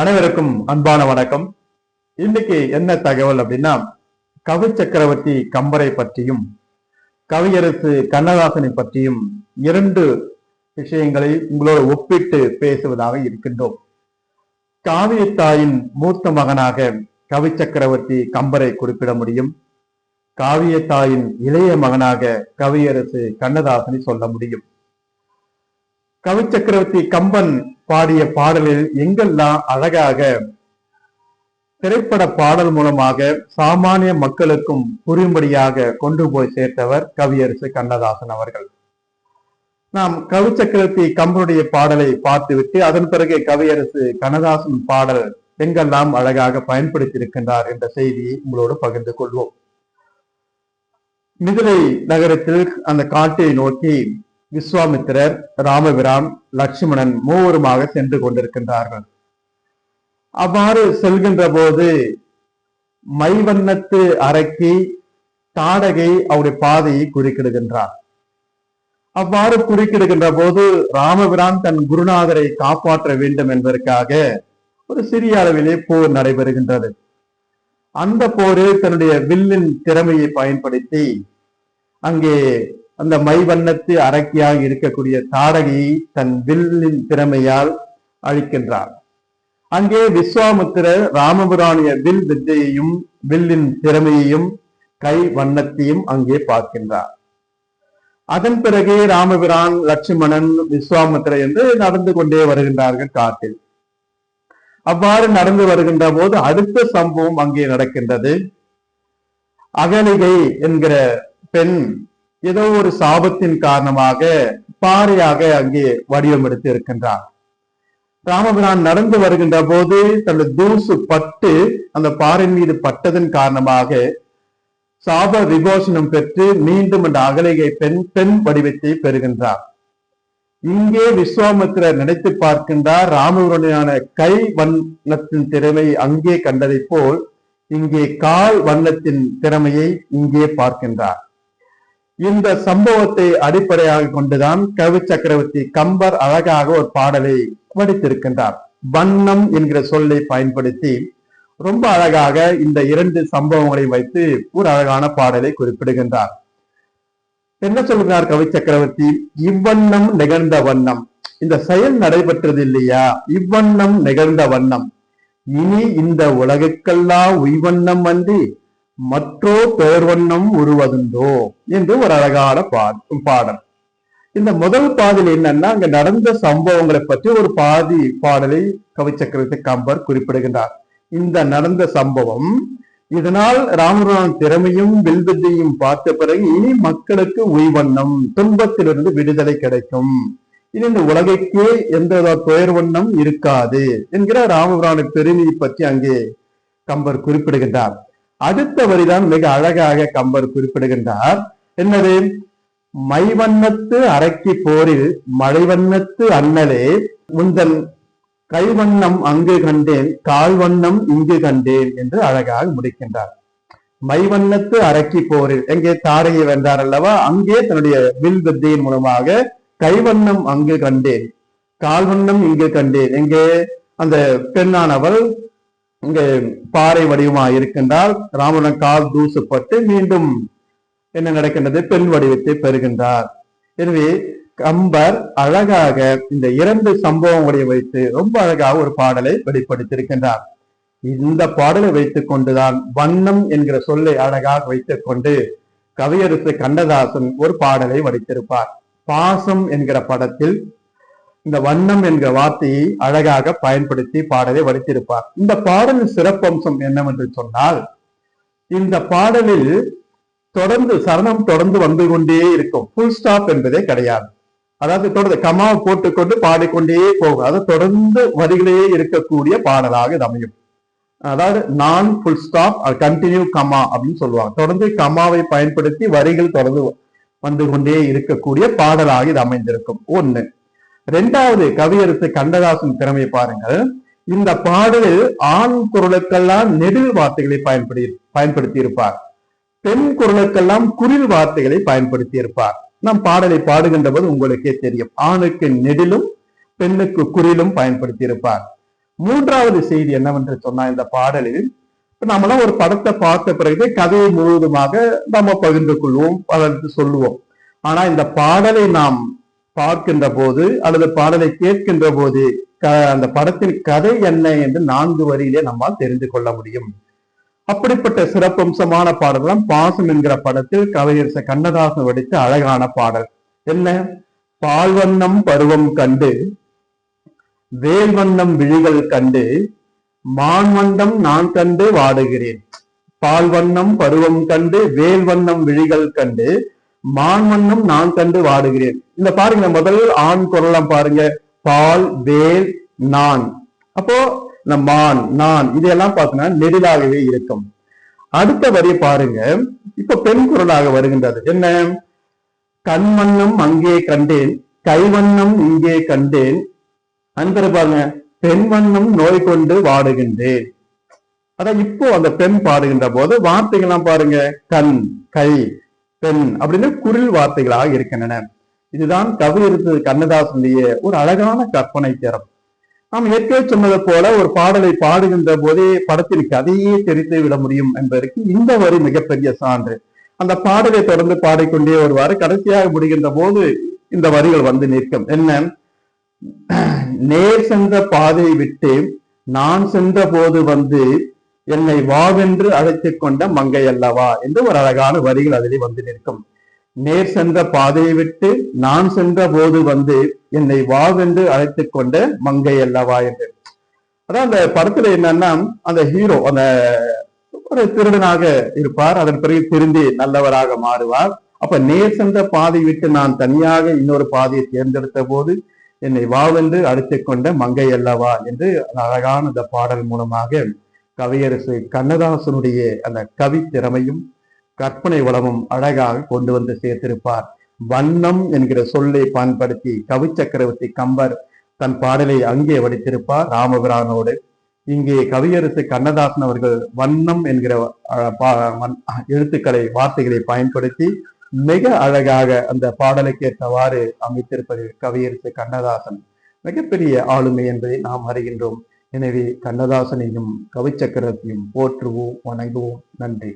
அனைவருக்கும் அன்பான வணக்கம். இன்னைக்கு என்ன தகவல் அப்படின்னா கவி சக்கரவர்த்தி கம்பரை பற்றியும் கவியரசு கண்ணதாசனை பற்றியும் இரண்டு விஷயங்களை உங்களோடு ஒப்பிட்டு பேசுவதாக இருக்கின்றோம். காவியத்தாயின் மூத்த மகனாக கவி சக்கரவர்த்தி கம்பரை குறிப்பிட முடியும். காவியத்தாயின் இளைய மகனாக கவியரசு கண்ணதாசனை சொல்ல முடியும். கவி சக்கரவர்த்தி கம்பன் பாடிய பாடலில் எங்கெல்லாம் அழகாக திரைப்பட பாடல் மூலமாக சாமானிய மக்களுக்கும் புரியும்படியாக கொண்டு போய் சேர்த்தவர் கவியரசு கண்ணதாசன் அவர்கள். நாம் கவி சக்கரவர்த்தி கம்பனுடைய பாடலை பார்த்துவிட்டு அதன் பிறகு கவியரசு கண்ணதாசன் பாடல் எங்கெல்லாம் அழகாக பயன்படுத்தியிருக்கின்றார் என்ற செய்தியை உங்களோடு பகிர்ந்து கொள்வோம். மிதிலை நகரத்தில் அந்த காட்டை நோக்கி விஸ்வாமித்திரர் ராமபிரான் லட்சுமணன் மூவருமாக சென்று கொண்டிருக்கின்றார்கள். அவ்வாறு செல்கின்ற போது மைவண்ணத்து அரக்கி தாடகை அவருடைய பாதையை குறுக்கிடுகின்றார். அவ்வாறு குறுக்கிடுகின்ற போது ராமபிரான் தன் குருநாதரை காப்பாற்ற வேண்டும் என்பதற்காக ஒரு சிறிய அளவிலே போர் நடைபெறுகின்றது. அந்த போரில் தன்னுடைய வில்லின் திறமையை பயன்படுத்தி அங்கே அந்த மைவண்ணத்து அரக்கியாக இருக்கக்கூடிய தாடகையை தன் வில்லின் திறமையால் அழிக்கின்றார். அங்கே விஸ்வாமுத்திரர் ராமபுராணிய வில் வித்தையையும் வில்லின் திறமையையும் கை வண்ணத்தையும் அங்கே பார்க்கின்றார். அதன் பிறகு ராமபிரான் லட்சுமணன் விஸ்வாமித்திரர் என்று நடந்து கொண்டே வருகின்றார்கள் காட்டில். அவ்வாறு நடந்து வருகின்ற போது அடுத்த சம்பவம் அங்கே நடக்கின்றது. அகலிகை என்கிற பெண் ஏதோ ஒரு சாபத்தின் காரணமாக பாறையாக அங்கே வடிவம் எடுத்து இருக்கின்றார் ராமபிரான் நடந்து வருகின்ற போது தனது தூசு பட்டு அந்த பாறை மீது பட்டதன் காரணமாக சாப விபோஷனம் பெற்று மீண்டும் அந்த அகலிகை பெண் பெண் வடிவத்தை பெறுகின்றார். இங்கே விஸ்வாமித்திரர் நினைத்து பார்க்கின்றார் ராமபுரனான கை வண்ணத்தின் திறமை அங்கே கண்டதைப் போல் இங்கே கால் வண்ணத்தின் திறமையை இங்கே பார்க்கின்றார். இந்த சம்பவத்தை அடிப்படையாக கொண்டுதான் கவி சக்கரவர்த்தி கம்பர் அழகாக ஒரு பாடலை படித்திருக்கின்றார் வண்ணம் என்கிற சொல்லை பயன்படுத்தி ரொம்ப அழகாக இந்த இரண்டு சம்பவங்களை வைத்து ஒரு அழகான பாடலை குறிப்பிடுகின்றார். என்ன சொல்கிறார் கவி சக்கரவர்த்தி? இவ்வண்ணம் நிகழ்ந்த வண்ணம். இந்த செயல் நடைபெற்றது இல்லையா? இவ்வண்ணம் நிகழ்ந்த வண்ணம். இனி இந்த உலகுக்கெல்லாம் உய்வண்ணம் வந்து மற்றோ பெயர்வண்ணம் உருவதுண்டோ என்று ஒரு அழகான பாடல். இந்த முதல் பாதல் என்னன்னா அங்க நடந்த சம்பவங்களை பற்றி ஒரு பாதி பாடலை கவி சக்கரவர்த்தி கம்பர் குறிப்பிடுகின்றார். இந்த நடந்த சம்பவம் இதனால் ராமரான் திறமையும் வில்வித்தையும் பார்த்த பிறகு இனி மக்களுக்கு உய்வண்ணம் துன்பத்திலிருந்து விடுதலை கிடைக்கும். இனி இந்த உலகைக்கே எந்த பெயர்வண்ணம் இருக்காது என்கிற ராமபுரான பெருமையை பற்றி அங்கே கம்பர் குறிப்பிடுகின்றார். அடுத்த வரிதான் மிக அழகாக கம்பர் குறிப்பிடுகின்றார். என்னது? மைவண்ணத்து அரக்கி போரில் மழைவண்ணத்து அண்ணலே. முந்தன் கைவண்ணம் அங்கு கண்டேன் கால்வண்ணம் இங்கு கண்டேன் என்று அழகாக முடிக்கின்றார். மைவண்ணத்து அரக்கி போரில் எங்கே தாரையை வென்றார் அல்லவா? அங்கே தன்னுடைய வில் வித்தையின் மூலமாக கைவண்ணம் அங்கு கண்டேன் கால்வண்ணம் இங்கு கண்டேன். எங்கே? அந்த பெண்ணானவள் இங்கே பாறை வடிவமாக இருக்கின்றால் ராமணன் கால் தூசப்பட்டு மீண்டும் என்ன நடக்கின்றது? பெண் வடிவத்தை பெறுகின்றார். எனவே கம்பர் அழகாக இந்த இரண்டு சம்பவங்களை வைத்து ரொம்ப அழகாக ஒரு பாடலை வெளிப்படுத்தியிருக்கின்றார். இந்த பாடலை வைத்துக் கொண்டுதான் வண்ணம் என்கிற சொல்லை அழகாக வைத்துக் கொண்டு கவியரசு கண்ணதாசன் ஒரு பாடலை வடித்திருப்பார். பாசம் என்கிற படத்தில் இந்த வண்ணம் என்கிற வார்த்தையை அழகாக பயன்படுத்தி பாடலை வடித்திருப்பார். இந்த பாடலின் சிறப்பம்சம் என்னவென்று சொன்னால் இந்த பாடலில் தொடர்ந்து சரணம் தொடர்ந்து வந்து கொண்டே இருக்கும். ஃபுல் ஸ்டாப் என்பதே கிடையாது. அதாவது தொடர்ந்து கமாவை போட்டுக்கொண்டு பாடிக்கொண்டே போகும். அது தொடர்ந்து வரிகளே இருக்கக்கூடிய பாடலாக இது அமையும். அதாவது நான் ஃபுல் ஸ்டாப் கண்டினியூ கமா அப்படின்னு சொல்லுவாங்க. தொடர்ந்து கமாவை பயன்படுத்தி வரிகள் தொடர்ந்து வந்து கொண்டே இருக்கக்கூடிய பாடலாக இது அமைந்திருக்கும். ஒன்று ரெண்டாவது கவியரசு கண்டதாசன் திறமை பாருங்கள். இந்த பாடலில் ஆண் குரலுக்கெல்லாம் நெடில் வார்த்தைகளை பயன்படுத்தி பயன்படுத்தி இருப்பார் பெண் குரலுக்கெல்லாம் குரில் வார்த்தைகளை பயன்படுத்தி இருப்பார் நம் பாடலை பாடுகின்ற போது உங்களுக்கே தெரியும். ஆணுக்கு நெடிலும் பெண்ணுக்கு குறிலும் பயன்படுத்தி இருப்பார் மூன்றாவது செய்தி என்னவென்று சொன்னா இந்த பாடலில் நம்மளாம் ஒரு படத்தை பார்த்த பிறகு கதையை முழுவதுமாக நம்ம பகிர்ந்து கொள்வோம் அதற்கு சொல்லுவோம். ஆனா இந்த பாடலை நாம் பார்க்கின்ற போது அல்லது பாடலை கேட்கின்ற போது அந்த படத்தின் கதை என்ன என்று நான்கு வரியிலே நம்மால் தெரிந்து கொள்ள முடியும். அப்படிப்பட்ட சிறப்பம்சமான பாடல் தான் பாசம் என்கிற படத்தில் கவிஞர் கண்ணதாசன் வடித்த அழகான பாடல். என்ன? பால்வண்ணம் பருவம் கண்டு வேல்வண்ணம் விழிகள் கண்டு மான் வண்ணம் நான் கண்டு வாடுகிறேன். பால்வண்ணம் பருவம் கண்டு வேல் வண்ணம் விழிகள் கண்டு மான்வண்ணம் நான் கண்டு வாடுகிறேன். இந்த பாருங்க முதல் ஆண் குரலாம் பாருங்க. பால் வேல் நான். அப்போ இந்த மான் நான் இதெல்லாம் பார்த்தீங்கன்னா நெடிலாகவே இருக்கும். அடுத்த வரி பாருங்க. இப்ப பெண் குரலாக வருகின்றது. என்ன? கண்மண்ணும் அங்கே கண்டேன் கைவண்ணம் இங்கே கண்டேன். அன்பர் பாருங்க பெண் வண்ணம் நோய் கொண்டு வாடுகின்றேன். அதான் இப்போ அந்த பெண் பாடுகின்ற போது வார்த்தைகள்லாம் பாருங்க. கண் கை பெண் அப்படின்னு குரில் வார்த்தைகளாக இருக்கின்றன. இதுதான் கவியரசு கண்ணதாசனுடைய ஒரு அழகான கற்பனை திறம் நாம் ஏற்கனவே சொன்னது போல ஒரு பாடலை பாடுகின்ற போதே படத்தின் கதையே தெரிந்து விட முடியும் என்பதற்கு இந்த வரி மிகப்பெரிய சான்று. அந்த பாடலை தொடர்ந்து பாடிக்கொண்டே வருவாரு கடைசியாக முடிகின்ற போது இந்த வரிகள் வந்து நிற்கும். என்ன? நேர் சென்ற பாதையை விட்டு நான் சென்ற போது வந்து என்னை வாவென்று அழைத்துக் கொண்ட மங்கை அல்லவா? என்று ஒரு அழகான வரிகள் அதிலே வந்து நிற்கும். நேர் சென்ற பாதையை விட்டு நான் சென்ற போது வந்து என்னை வாவென்று அழைத்துக் கொண்ட மங்கை அல்லவா? என்று. அதான் அந்த படத்துல என்னன்னா அந்த ஹீரோ அந்த ஒரு திருடனாக இருப்பார். அதன் பிறகு திருந்தி நல்லவராக மாறுவார். அப்ப நேர் சென்ற பாதை விட்டு நான் தனியாக இன்னொரு பாதையை தேர்ந்தெடுத்த போது என்னை வாவென்று அழைத்துக் கொண்ட மங்கை அல்லவா? என்று அழகான அந்த பாடல் மூலமாக கவியரசு கண்ணதாசனுடைய அந்த கவி திறமையும் கற்பனை வளமும் அழகாக கொண்டு வந்து சேர்த்திருப்பார். வண்ணம் என்கிற சொல்லை பயன்படுத்தி கவி சக்கரவர்த்தி கம்பர் தன் பாடலை அங்கே வடித்திருப்பார் ராமபிரானோடு. இங்கே கவியரசு கண்ணதாசன் அவர்கள் வண்ணம் என்கிற பா- எழுத்துக்களை வார்த்தைகளை பயன்படுத்தி மிக அழகாக அந்த பாடலுக்கு ஏற்றவாறு அமைத்திருப்பது கவியரசு கண்ணதாசன். மிகப்பெரிய ஆளுமை என்பதை நாம் அறிகின்றோம். எனவே கண்ணதாசனையும் கவிச்சக்கரத்தையும் போற்றுவோம். வணங்குவோம். நன்றி.